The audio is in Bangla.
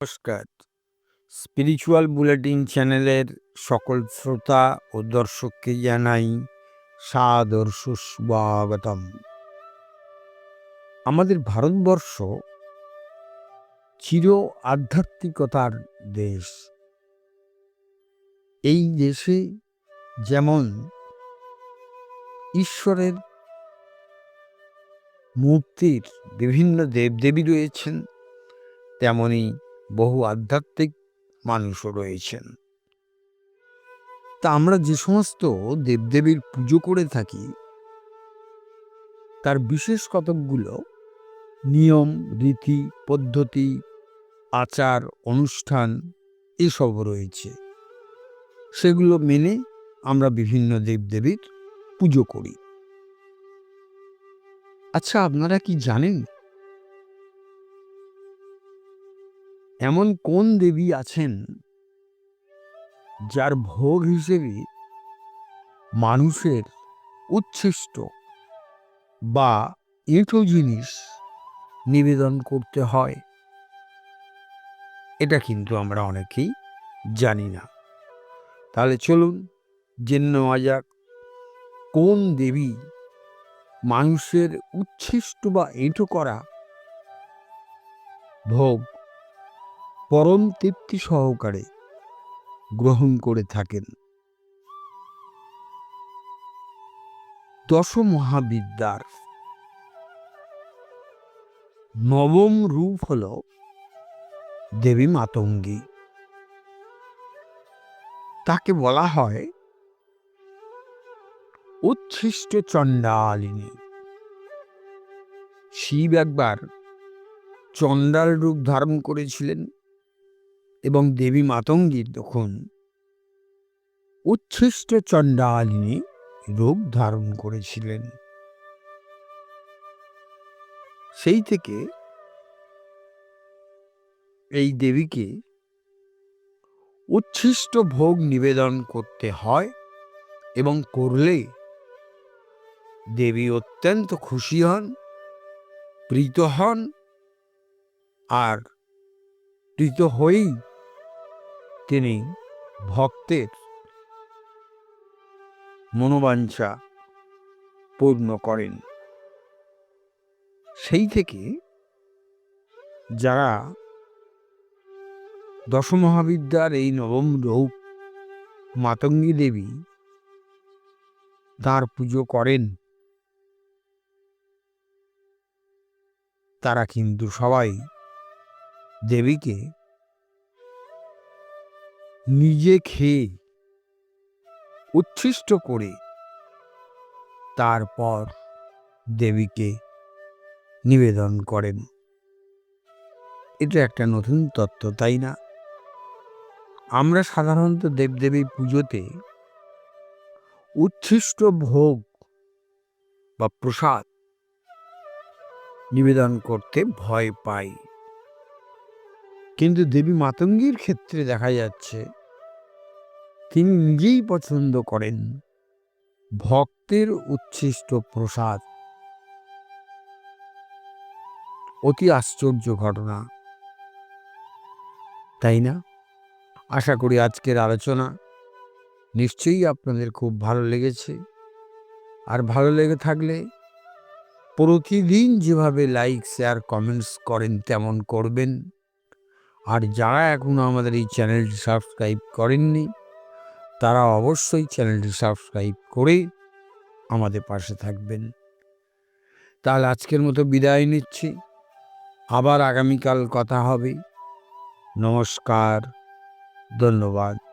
নমস্কার। স্পিরিচুয়াল বুলেটিন চ্যানেলের সকল শ্রোতা ও দর্শককে জানাই সাদর সুস্বাগতম। আমাদের ভারতবর্ষ চির আধ্যাত্মিকতার দেশ। এই দেশে যেমন ঈশ্বরের মূর্তির বিভিন্ন দেবদেবী রয়েছেন, তেমনি বহু আধ্যাত্মিক মানুষও রয়েছেন। তা আমরা যে সমস্ত দেবদেবীর পুজো করে থাকি, তার বিশেষ কতকগুলো নিয়ম, রীতি, পদ্ধতি, আচার, অনুষ্ঠান এসব রয়েছে। সেগুলো মেনে আমরা বিভিন্ন দেবদেবীর পুজো করি। আচ্ছা আপনারা কি জানেন এমন কোন দেবী আছেন যার ভোগ হিসেবে মানুষের উচ্ছিষ্ট বা এঁটো জিনিস নিবেদন করতে হয়? এটা কিন্তু আমরা অনেকেই জানি না। তাহলে চলুন জেনে নেওয়া যাক, কোন দেবী মানুষের উচ্ছিষ্ট বা এঁটো করা ভোগ পরম তৃপ্তি সহকারে গ্রহণ করে থাকেন। দশ মহাবিদ্যার নবম রূপ হল দেবী মাতঙ্গী। তাকে বলা হয় উচ্ছিষ্ট চণ্ডালিনী। শিব একবার চণ্ডাল রূপ ধারণ করেছিলেন। এবং দেবী মাতঙ্গীর তখন উচ্ছিষ্ট চণ্ডালিনী রূপ ধারণ করেছিলেন। সেই থেকে এই দেবীকে উচ্ছিষ্ট ভোগ নিবেদন করতে হয় এবং করলে দেবী অত্যন্ত খুশি হন, প্রীত হন আর প্রীত হয়েই তিনি ভক্তের মনোবাঞ্ছা পূর্ণ করেন। সেই থেকে যারা দশমহাবিদ্যার এই নবম রূপ মাতঙ্গী দেবী তার পুজো করেন, তারা কিন্তু সবাই দেবীকে নিজে খেয়ে উচ্ছিষ্ট করে তারপর দেবীকে নিবেদন করেন। এটা একটা নতুন তত্ত্ব, তাই না? আমরা সাধারণত দেবদেবী পুজোতে উচ্ছিষ্ট ভোগ বা প্রসাদ নিবেদন করতে ভয় পাই। কিন্তু দেবী মাতঙ্গীর ক্ষেত্রে দেখা যাচ্ছে তিনি নিজেই পছন্দ করেন। ভক্তের উচ্ছিষ্ট প্রসাদ। অতি আশ্চর্য ঘটনা। তাই না? আশা করি আজকের আলোচনা নিশ্চয়ই আপনাদের খুব ভালো লেগেছে। আর ভালো লেগে থাকলে প্রতিদিন যেভাবে লাইক শেয়ার কমেন্টস করেন, তেমন করবেন। আর যারা এখনও আমাদের এই চ্যানেলটি সাবস্ক্রাইব করেননি তারা অবশ্যই চ্যানেলটি সাবস্ক্রাইব করে আমাদের পাশে থাকবেন। তাহলে আজকের মতো বিদায় নিচ্ছি। আবার আগামীকাল কথা হবে। নমস্কার, ধন্যবাদ।